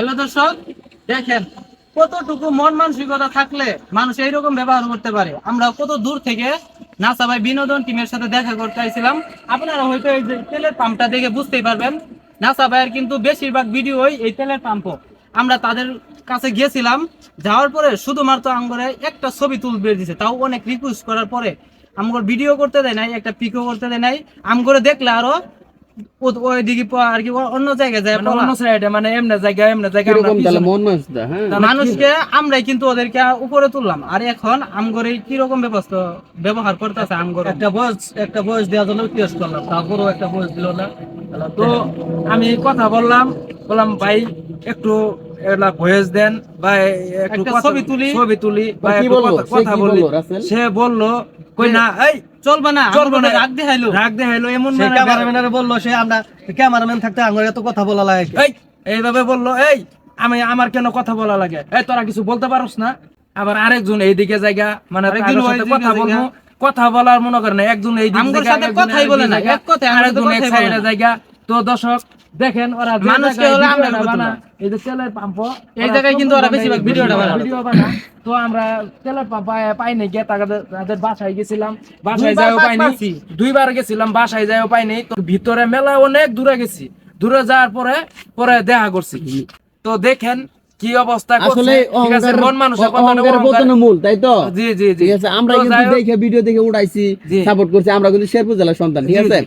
Hello দর্শক, দেখেন, কতটুকু মন মানসিকতা থাকলে মানুষ এইরকম ব্যবহার করতে পারে। আমরা কত দূর থেকে নাসা ভাই বিনোদন টিমের সাথে দেখা করতে আইছিলাম। আপনারা হয়তো এই যে তেলের পাম্পটা দেখে বুঝতেই পারবেন, নাসা ভাইয়ের কিন্তু বেশিরভাগ ভিডিওই এই তেলের পাম্প। আমরা তাদের কাছে গিয়েছিলাম যাওয়ার পরে শুধুমাত্র আমগরে একটা ছবি তুলবে দিছে। তাও অনেক রিকোয়েস্ট করার পরে আমগর ভিডিও করতে দেয় নাই, একটা পিকও করতে দেয় নাই। আমগরে দেখলে আরও ও- ওইদিকে আর কি অন্য জায়গায় যায় অন্য সাইডে মানে এমনি জায়গা এমনি জায়গা আমরা কীরকম তাহলে পিছনে- মানসটা মানুষকে আমরাই কিন্তু ওদেরকে উপরে তুললাম। আর এখন আমগরে ব্যবস্থা ব্যবহার করতেছে আমগরে একটা বয়স একটা বয়স দেওয়ার জন্য রিকোয়েস্ট করলাম তারপরও একটা বয়স দিল না। তো আমি কথা বললাম বললাম ভাই একটু ভয়েস দেন বা একটু ছবি তুলি। ছবি তুলি বা একটু কথা- কথা বলি। সে বলল কই না এই চলবে না চলবে না। রাগ দেখাইলো। রাগ দেখাইলো এমন মানে ক্যামেরাম্যানের বলল সে আমরা ক্যামেরাম্যান থাকতে আমার এত কথা বলা লাগে। এই এইভাবে বলল এই আমি আমার কেন কথা বলা লাগে? এই তোরা কিছু বলতে পারোস না? আবার আরেকজন এইদিকে জায়গা মানে কথা। বলব। কথা বলার মনে করেন একজন এই দিকে কথাই বলে না, এক আমাদের আরেকজন এক সাইডে জায়গা। তো দর্শক দেখেন ওরা মানুষকে হলে আমরা। এই যে তেলের পাম্প এই জায়গায় কিন্তু ওরা বেশিরভাগ ভিডিওটা বানায়। ভিডিও বানায়। তো আমরা তেলের পাম্প পাই- গিয়ে তাদের বাসায় গেছিলাম। বাসায় দুইবার যাও পাক পাইনি দুইবার গেছিলাম বাসায় যাও পাইনি তো ভিতরে মেলা অনেক দূরে গেছি। দূরে যাওয়ার পরে পরে দেখা করছি। তো দেখেন কি অবস্থা আসলে মন মানুষের মূল তাই তো? জি জি জি। ঠিক আছে আমরা কিন্তু দেখে ভিডিও দেখে উড়াইছি সাপোর্ট করছি। আমরা কিন্তু শেরপুর জেলার সন্তান ঠিক আছে।